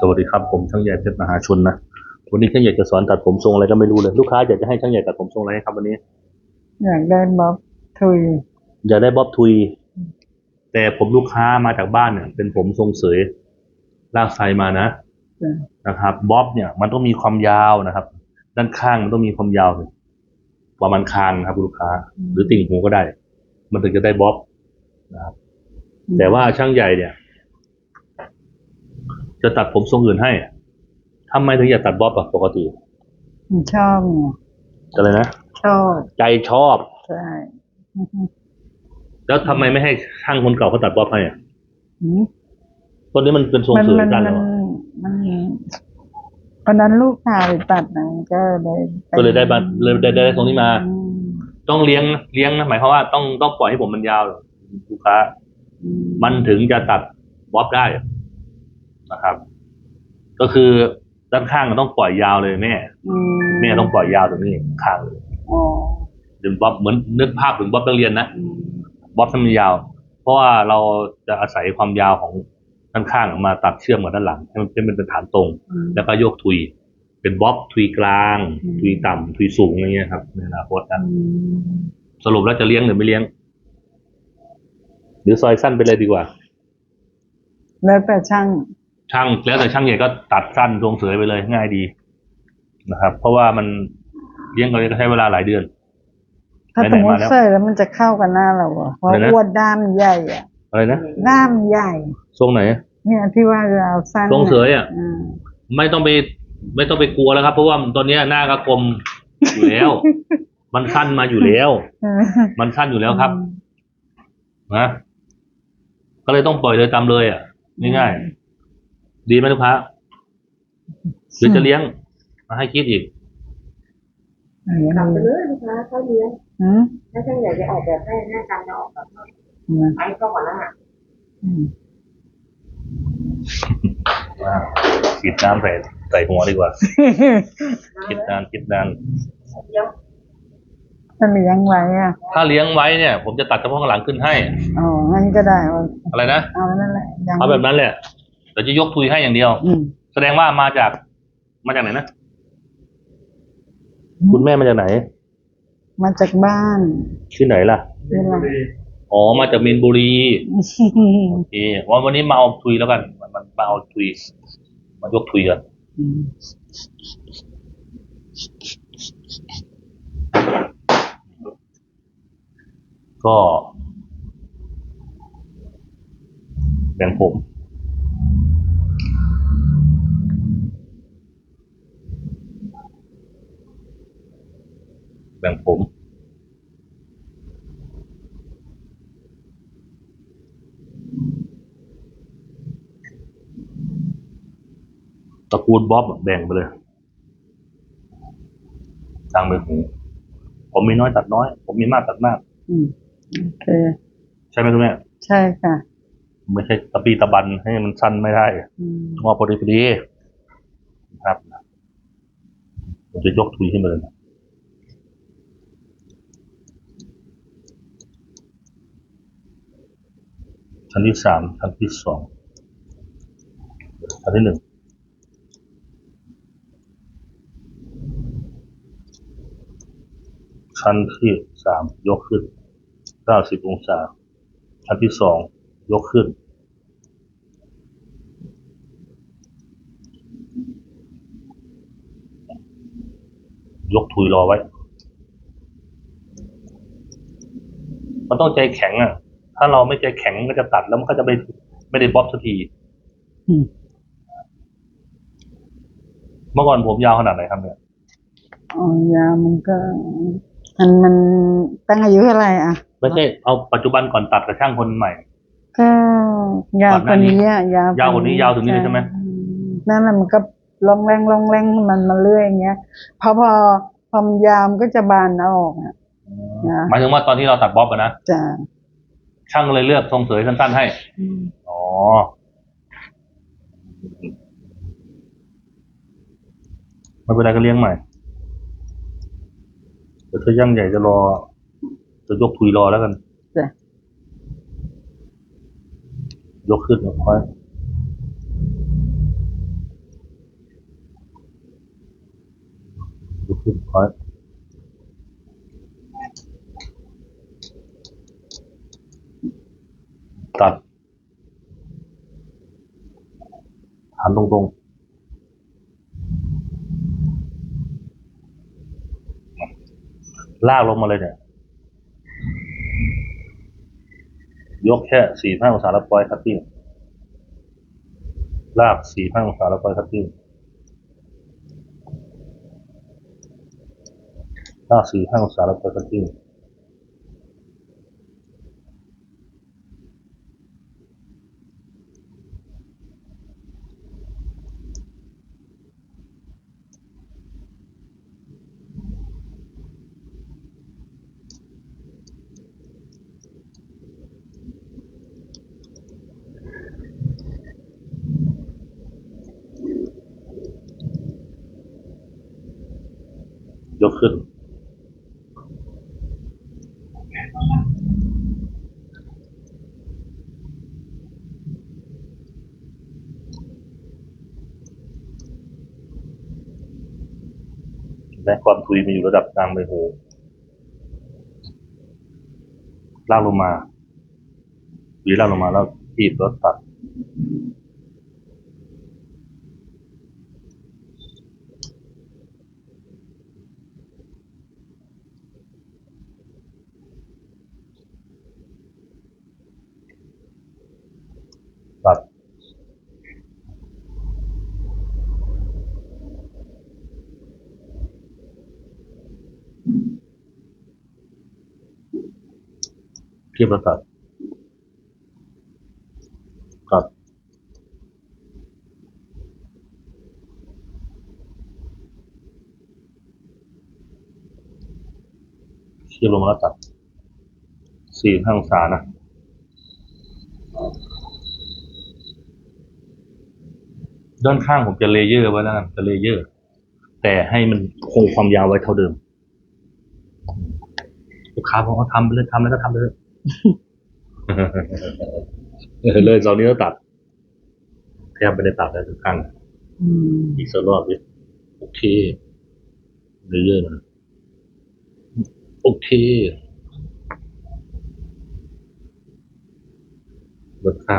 สวัสดีครับผมช่างใหญ่เพชรมหาชนนะวันนี้ช่างใหญ่จะสอนตัดผมทรงอะไรก็ไม่รู้เลยลูกค้าอยากจะให้ช่างใหญ่ตัดผมทรงอะไรครับวันนี้ อยากได้บ๊อบทุย อยากได้บ๊อบทุย แต่ผมลูกค้ามาจากบ้านเนี่ย เป็นผมทรงเสยลากไซมานะจ้ะนะครับบ๊อบเนี่ยมันต้องมีความยาวนะครับ ด้านข้างมันต้องมีความยาวเนี่ยประมาณคางนะครับคุณลูกค้า หรือติ่งหูก็ได้ มันถึงจะได้บ๊อบนะครับแต่ว่าช่างใหญ่เนี่ย จะตัดผมทรงอื่นให้ทำไมถึงอยากตัดบ๊อบอะปกติมันชอบไงอะไรนะชอบใจชอบใช่แล้วทำไมไม่ให้ช่างคนเก่าเขาตัดบ๊อบให้อะหืมตอนนี้มันเป็นทรงมันเสยมันกันมัแล้วนอะมันวันนั้นลูกพาไปตัดนะก็เลยก็เลยได้บัตรเลยได้ได้ได้ทรงนี้มาอืมต้องเลี้ยงเลี้ยงนะหมายความว่าต้องต้องปล่อยให้ผมมันยาวลูกค้าอืมันถึงจะตัดบ๊อบได้ นะครับ ก็คือด้านข้างมันต้องปล่อยยาวเลยแม่อืแม่ต้องปล่อยยาวตรงนี้ข้างเลยอ๋อถึงบ๊อบเหมือนนึกภาพถึงบ๊อบนักเรียนนะอืมบ๊อบให้มันยาว เพราะว่าเราจะอาศัยความยาวของด้านข้างมาตัดเชื่อมกับด้านหลังให้มันให้มันเป็นฐานตรงอืมแล้วก็โยกทุย เป็นบ๊อบทุยกลาง ทุยต่ำทุยสูงอะไรเงี้ยครับในอนาคตนะอืมสรุปแล้วจะเลี้ยงหรือไม่เลี้ยง หรือซอยสั้นไปเลยดีกว่า แล้วแต่ช่าง ช่างแล้วแต่ช่างใหญ่ก็ตัดสั้นทรงเสยไปเลยง่ายดีนะครับ เพราะว่ามันเลี้ยงเขาจะใช้เวลาหลายเดือน ถ้าไหนๆสมมมาติแล้วใส่แล้วมันจะเข้ากับหน้าเราอะเพราะอะไรนะอ้วนด้ามใหญ่อะอะไรนะด้ามใหญ่ทรงไหนเนี่ยที่ว่าจะเอาสั้นทรงเสยอะอืมไม่ต้องไปไม่ต้องไปกลัวแล้วครับ เพราะว่าตอนเนี้ยหน้าก็กลมอยู่แล้ว มันสั้นมาอยู่แล้ว มันสั้นอยู่แล้วครับนะก็เลยต้องปล่อยเลยตามเลย อะง่ายๆ ดีไหมลูกค้าหรือจะเลี้ยง มาให้คิดอีกอันนี้กลัมับนไปเลยลูกค้าเขาเลี้ยงอืมถ้าช่างใหญ่จะออกแบบให้หน้าตาจะออกแบบไอ้ก็ก่อนหน้าอืมว่าคิดน้ำใส่ใส่หัวดีกว่า คิดนานคิดนานเดี๋ยวจะเลี้ยงไว้อะถ้าเลี้ยงไว้เนี่ย ผมจะตัดเฉพาะข้างหลังขึ้นให้ อ๋องั้นก็ได้เอาอะไรนะเอานั่นแหละยังเอาแบบนั้นแหละเดี๋ยวจะยกทุยให้อย่างเดียว อืมแสดงว่ามาจาก มาจากไหนนะ คุณแม่มาจากไหน มาจากบ้านที่ไหนล่ะ เวลาอ๋อ มาจากมีนบุรี โอเคว่าวันนี้มาเอาทุยแล้วกัน มันมันมาเอาทุย มายกทุยกัน อืมก็แบ่งผม แบ่งผม ตระกูลบ๊อบอะแบ่งไปเลยทางมือหูผมมีน้อยตัดน้อย ผมมีมากตัดมาก อืมโอเคใช่ไหมคุณแม่ใช่ค่ะ ไม่ใช่ตะปีตะบันให้มันสั้นไม่ได้อืมว่าพอดีพอดีนะครับผมจะยกทุยขึ้นมาเลยนะ ชั้นที่สามชั้นที่สองชั้นที่หนึ่งชั้นที่สามยกขึ้นเก้าสิบองศา ชั้นที่สองยกขึ้น ยกทุยรอไว้ มันต้องใจแข็งอะ ถ้าเราไม่ใจแข็งมันก็จะตัดแล้วมันก็จะไม่ไม่ได้บ๊อบสักทีอืมเมื่อก่อนผมยาวขนาดไหนครับเนี่ยอ๋อยามันก็ มันมันตั้งอายุเท่าไหร่อะไม่ใช่เอาปัจจุบันก่อนตัดกับช่างคนใหม่ ก็ยาวก่อนหกน้าว่านี้นี้อะยาวยาวกว่านี้ยาวถึงนี้เลยใช่ไหมนั่นแหละมันก็ลองแรงลองแรงมันมาเรื่อยอย่างเงี้ยพอพอพอมันยาวมันก็จะบานออกอะนะหมายถึงว่าตอนที่เราตัดบ๊อบอะนะจะ ช่างเลยเลือกทรงสวยสั้นๆให้ อ๋อ ไม่เป็นไรก็เลี้ยงใหม่เดี๋ยวถ้าย่างใหญ่จะรอ จะยกถุยรอแล้วกันยกขึ้นน่อยยกขึ้นค่อย ตัดหันตรงๆ ลากลงมาเลยเนี่ย ยกแค่สี่ห้าองศาแล้วปล่อยคัตติ้งลากสี่ห้าองศาแล้วปล่อยคัตติ้งลากสี่ห้าองศาแล้วปล่อยคัตติ้งยกขึ้น และความทุยมันอยู่ระดับกลางใบหูลากลงมาหวีลากลงมาแล้วทีบรถตัด ตัด เทียบแล้วตัดตัดเทียบลงมาแล้วตัดสี่ห้าองศานะด้านข้างผมจะเลเยอร์ไว้แล้วกันจะเลเยอร์ แต่ให้มันคงความยาวไว้เท่าเดิมลูกค้าบอกว่าทำไปเลยทำแล้วก็ทำไปเลย เออเลยตอนนี้ก็ตัดแทบไม่ได้ตัดเลยทุกครั้งอืมอีกสักรอบดิโอเคเลเยอร์นะโอเคด้านข้า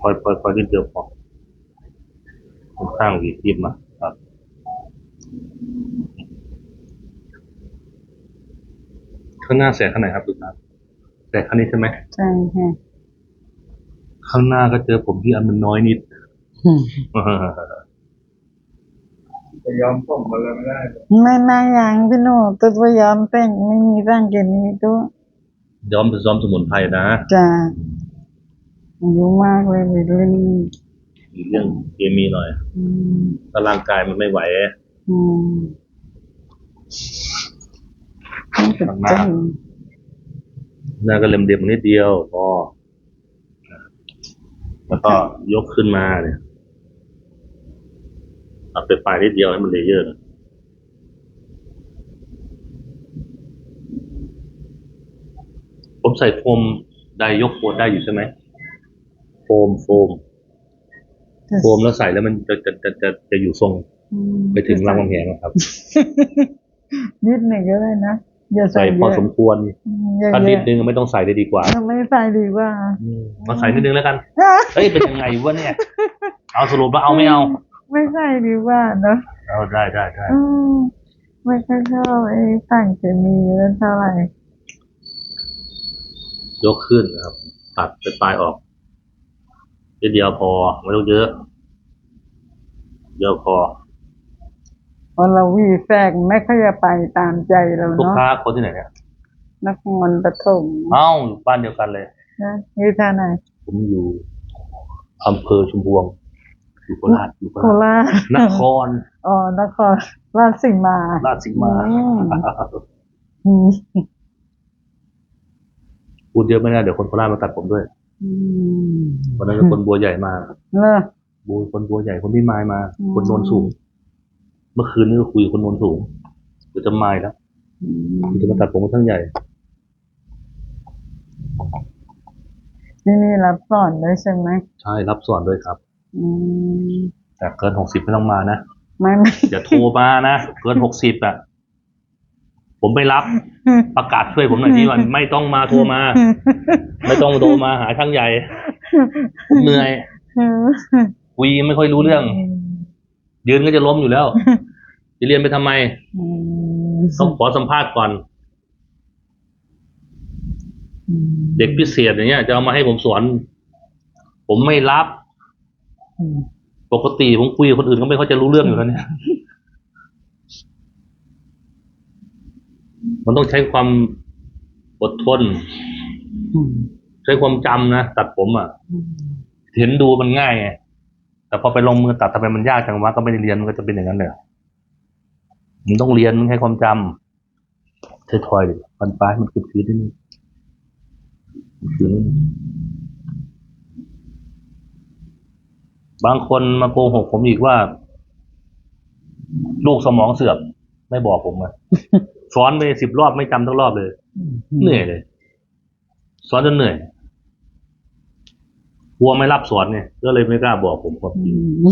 งคอยคอยคอยนิดเดียวพอค่อนข้างหวีทิมนะครับข้างหน้าแสกข้างไหนครับทุกท่านแสกข้างนี้ใช่ไหมใช่ค่ะข้างหน้าก็เจอผมที่อันมันน้อยนิดจะยอมส่งมาเลยไม่ได้เลยไม่ไม่ยังพี่โน่ตัวว่ายอมแต่งไม่มีร่างเกนี้ตัวย้อมเป็นซ้อมสมุนไพรนะจะ อายุมากเลยไปเล่นมีเรื่องเคมีหน่อยอืมถ้าร่างกายมันไม่ไหวอืมต้องเป็นข้างหน้าจังหน้าก็เล็มเดียมนิดเดียวพอแล้วก็ยกขึ้นมาเนี่ยตัดไปปลายนิดเดียวให้มันเลเยอร์นะผมใส่โฟมไดยกโฟมได้อยู่ใช่ไหมโฟ มโฟมโฟมแล้วใส่แล้วมันจะจะจะจะจะอยู่ทรงอืมไปถึงรามคำแหงอะครับ นิดหนึ่งก็ได้นะอย่าใส่ใส่เยพออะสมควรอืมอย่าถ้าเยนิดอะนึงไม่ต้องใส่เลยดีกว่าไม่ใส่ดีกว่าอืมมาใส่นิดนึงแล้วกันเอ้ยเป็นยังไงวะเนี่ย เอาสรุปแล้วเอาไม่เอา ไม่ใส่ดีกว่าเนอะเอาได้ได้ได้อืมไม่ค่อยชอบไอ้สารเคมีนั่นเท่าไหร่ยกขึ้นนะครับ ตัดไปปลายออกนิด เดียวพอไม่ต้องเยอะ เดียวพอเพราะเราวีแฝกไม่ค่อยจะไปตามใจเราลูกเนาะค้าคนที่ไหนเนี่ยนครปฐมเอ้าอยู่บ้านเดียวกันเลย นะอยู่ท่าไหนผมอยู่อำเภอชุมพวงอยู่โคราชอยู่โคโคราชราชนครอ๋อนครราชสีมา ราชสีมา อืม อืมพูดเยอะไม่ได้เดี๋ยวคนโคราชมาตัดผมด้วยอืม วันนั้นก็คนบัวใหญ่มาเลอบัวคนบัวใหญ่คนพี่ไม้มา อืม คนโนนสูง เมื่อคืนนี้ก็คุยกับคนโนนสูงเดี๋ยวจะมาอีกแล้วอืมเดี๋ยวจะมาตัดผมกับช่างใหญ่ ที่นี่รับสอนด้วยใช่ไหมใช่รับสอนด้วยครับ อืมแต่เกินหกสิบไม่ต้องมานะไม่ไม่อย่าโทรมานะ เกินหกสิบอะ ผมไม่รับประกาศช่วยผมหน่อยที่วันไม่ต้องมาโทรมา ไม่ต้องโทรมาหาช่างใหญ่ผมเหนื่อยคุยไม่ค่อยรู้เรื่อง ยืนก็จะล้มอยู่แล้ว จะเรียนไปทำไมอืมต้องขอสัมภาษณ์ก่อน เด็กพิเศษอย่างเงี้ย จะเอามาให้ผมสอน ผมไม่รับอืมปกติผมคุยกับคนอื่นก็ไม่ค่อยจะรู้เรื่องอยู่แล้วเนี่ย มันต้องใช้ความอดทนอืมใช้ความจำนะตัดผมอะอืมเห็นดูมันง่ายไงแต่พอไปลงมือตัดทำไมมันยากจังวะก็ไม่ได้เรียนมันก็จะเป็นอย่างนั้นเลยมันต้องเรียนมันใช้ความจำถอยๆดิปันปลายมันคือคือที่นี่คือนี่บางคนมาโกหกผมอีกว่า ลูกสมองเสื่อมไม่บอกผมอะ สอนไปสิบรอบไม่จำทั้งรอบเลย เหนื่อยเลย สอนจนเหนื่อยกลัวไม่รับสอนเนี่ยก็เลยไม่กล้าบอกผมครับอืม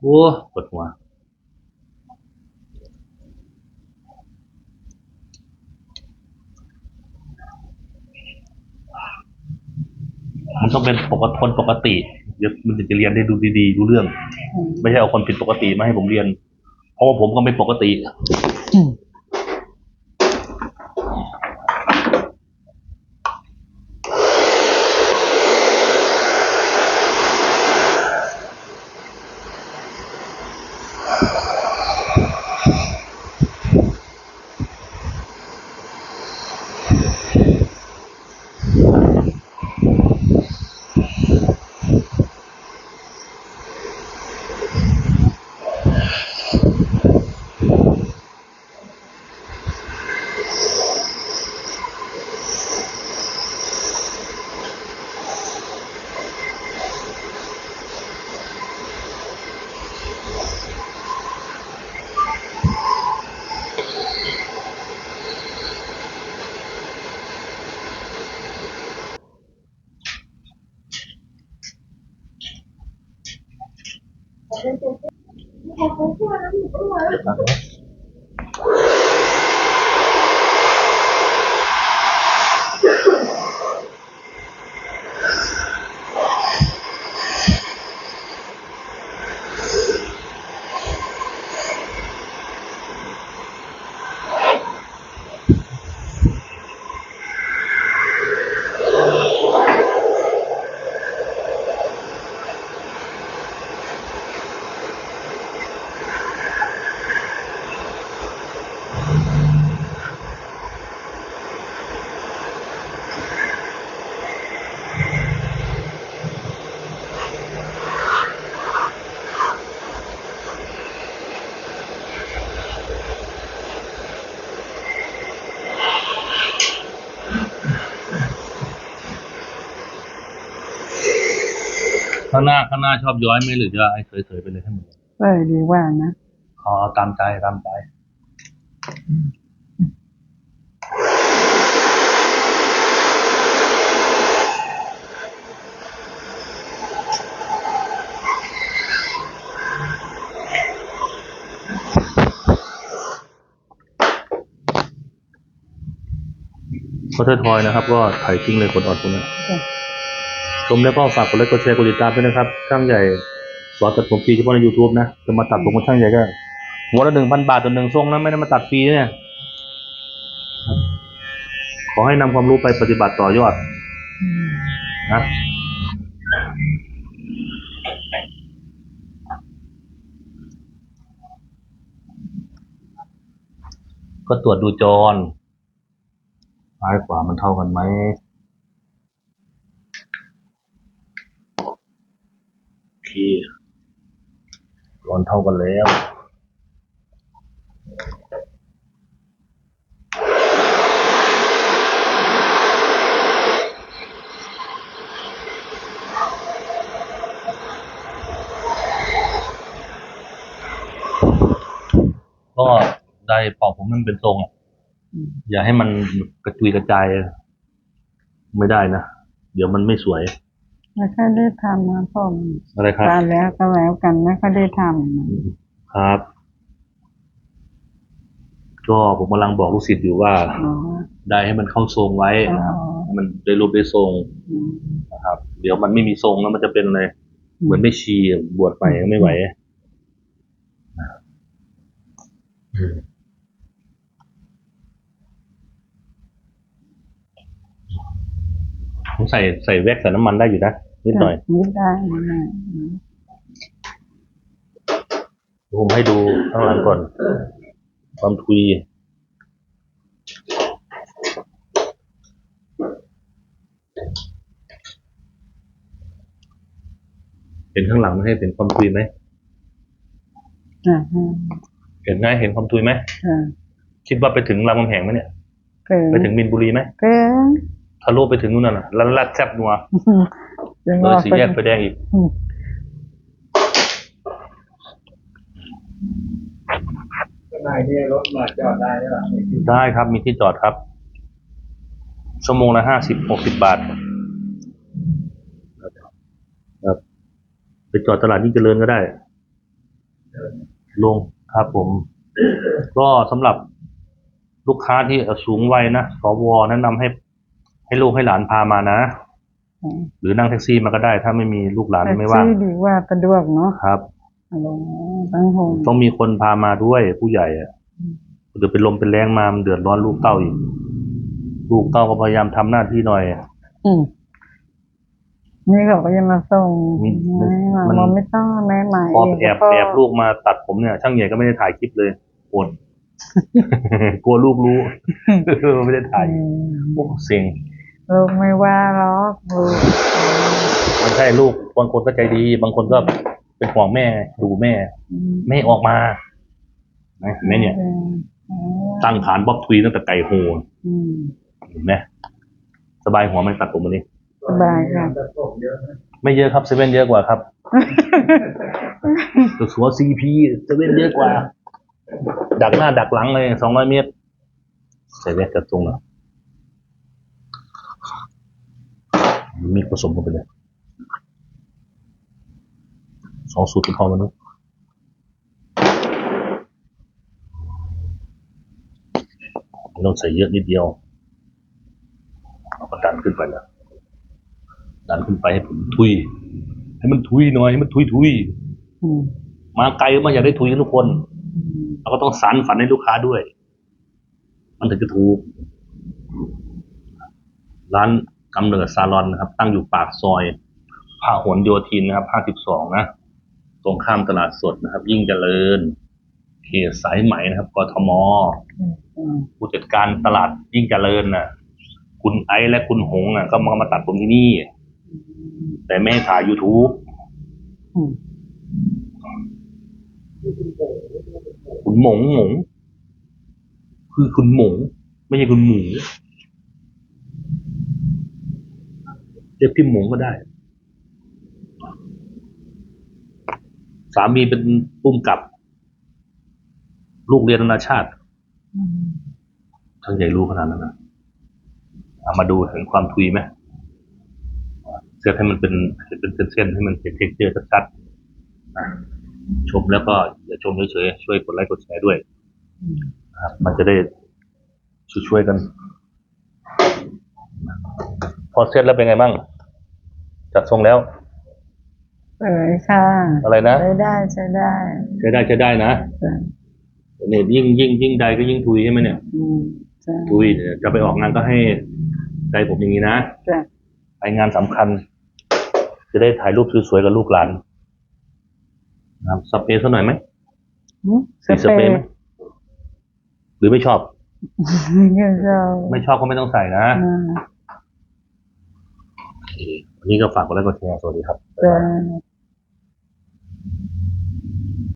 โอ้ปวดหัวมันต้องเป็นปกติคนปกติเดี๋ยวมันจะเรียนได้ดูดีๆรู้เรื่อง ไม่ใช่เอาคนผิดปกติมาให้ผมเรียน เพราะว่าผมก็ไม่ปกติ ข้างหน้าข้างหน้าชอบย้อยไหมหรือจะไอ้เฉยๆไปเลยให้หมดเลยเออดีว่านะเอาเอาตามใจตามใจก็เทอทอยนะครับ ก็ถ่ายทิ้งเลยกดออดตรงนี้จ้ะ ชมแล้วก็ฝากกดไลค์กดแชร์กดติดตามด้วยนะครับ ช่างใหญ่สอนตัดผมฟรีเฉพาะใน YouTube นะจะมาตัดผมกับช่างใหญ่ก็หัวละหนึ่งพันบาทต่อหนึ่งทรงนะไม่ได้มาตัดฟรีเนี่ยขอให้นำความรู้ไปปฏิบัติต่อยอดนะก็ตรวจดูจรซ้ายขวามันเท่ากันไหมีร้อนเท่ากันแล้วก็ได้ปอกผมมันเป็นทรงอะ อย่าให้มันกระจุยกระจาย ไม่ได้นะ เดี๋ยวมันไม่สวย ไม่ค่อยได้ทำนะพ่ออะไรครับการแล้วก็แล้วกันไม่ค่อยได้ทครับ ก็ผมกำลังบอกลูกศิษย์อยู่ว่าำอ๋อได้ให้มันเข้าทรงไว้นะครับอ๋อให้มันได้รูปได้ทรงอืมนะครับ เดี๋ยวมันไม่มีทรงแล้วมันจะเป็นอะไรเหมือนไม่ชีอะบวชไปก็ไม่ไหวอืมผมใส่ใส่แว็กซ์ใส่น้ำมันได้อยู่นะ นิดหน่อยนิดได้นิดหน่อยอืมผมให้ดูข้างหลังก่อน ความทุยเห็นข้างหลังไหมให้เห็นความทุยไหมอ่าฮะเห็นไหมเห็นความทุยไหมอ่าคิดว่าไปถึงรามคำแหงไหมเนี่ยเกินไปถึงมินบุรีไหมเกินทะลุไปถึงนู่นน่ะแล้วลัดแซบนัว ยังเลยว่าสีไปแยกไฟแดงอีกอืมข้างในนี่รถมาจอดได้ใช่ไหมได้ครับมีที่จอดครับ ชั่วโมงละห้าสิบหกสิบบาท ครับไปจอดตลาดยิ่งเจริญก็ได้ ลงครับผม ก็สำหรับลูกค้าที่สูงวัยนะสวแนะนำให้ให้ลูกให้หลานพามานะอืม หรือนั่งแท็กซี่มาก็ได้ ถ้าไม่มีลูกหลานแท็กไม่ว่างซี่ดีกว่าสะดวกเนาะครับฮัลโหลตั้งหงต้องมีคนพามาด้วยผู้ใหญ่อะเดี๋ยวเป็นลมเป็นแรงมามันเดือดร้อนลูกเต้าอีก ลูกเต้าก็พยายามทำหน้าที่หน่อย อืมนี่เขาก็ยังมาส่งมีแม่มามันบอกไม่ต้องแม่ใหม่พอเงแอบก็แอบลูกมาตัดผมเนี่ย ช่างใหญ่ก็ไม่ได้ถ่ายคลิปเลยโอดกลัวลูกรู้ไม่ได้ถ่ายอืมโอ้เซ็ง ลูกไม่ว่าหรอกลูกมันใช่ลูกบางคนก็ใจดี บางคนก็เป็นห่วงแม่ดูแม่อืมไม่ให้ออกมานะเห็นไหมเนี่ย ตั้งฐานบ๊อบทวีตั้งแต่ไก่โหอืมเห็นไหมสบายหัวไหมตัดผมวันนี้สบายค่ะแต่ผมเยอะนะไม่เยอะครับเซเว่นเยอะกว่าครับตัวสัวซีพีเซเว่นเยอะกว่า ดักหน้าดักหลังเลยสองร้อยเมตรใส่แว่นกระตรงแล้ว มีผสมกันไปเลยสองสูตรเป็นพอมนุษย์ไม่ต้องใส่เยอะนิดเดียวเอาก็ดันขึ้นไปนะดันขึ้นไปให้ผมทุย ให้มันทุยหน่อยให้มันทุยทุยอืมมาไกลก็มาอยากได้ทุยกันทุกคนเราก็ต้องสานฝันให้ลูกค้าด้วย มันถึงจะถูกร้าน กำเนิดซาลอนนะครับ ตั้งอยู่ปากซอยพหลโยธินนะครับห้าสิบสองนะ ตรงข้ามตลาดสดนะครับ ยิ่งเจริญ เขตสายไหมนะครับ กทมอืมผู้จัดการตลาดยิ่งเจริญน่ะคุณไอซ์และคุณหงน่ะก็มามาตัดผมที่นี่ แต่ไม่ให้ถ่าย YouTube อืมคุณหมงหมง คือคุณหมง ไม่ใช่คุณหมู เรียกพี่หมงก็ได้ สามีเป็นปุ้มกับ ลูกเรียนนานาชาติท่านใหญ่รู้ขนาดนั้นนะเอามาดูเห็นความทุยไหมเส้นให้มันเป็นเป็นเส้นๆให้มันเห็นเท็กเจอร์ชัดๆชมแล้วก็อย่าชมเฉยๆช่วยกดไลค์กดแชร์ด้วยครับ มันจะได้ช่วยๆกัน พอเสร็จแล้วเป็นไงบ้างจัดทรงแล้ว เออค่ะอะไรนะใช้ได้ใช้ได้ใช้ได้ใช้ได้นะจ้ะเนี่ยยิ่งยิ่งยิ่งใดก็ยิ่งทุยใช่ไหมเนี่ยอืมจ้ะทุยเนี่ยจะไปออกงานก็ให้ใจผมอย่างนี้นะจ้ะไปงานสำคัญ จะได้ถ่ายรูปสวยๆกับลูกหลานนะครับสเปรย์สักหน่อยไหมอืมสีสเปรย์ไหมหรือไม่ชอบเงี้ยเจ้าไม่ชอบก็ไม่ต้องใส่นะอ่าโอเค วันนี้ก็ฝากกดไลค์กดแชร์สวัสดีครับ จ้ะ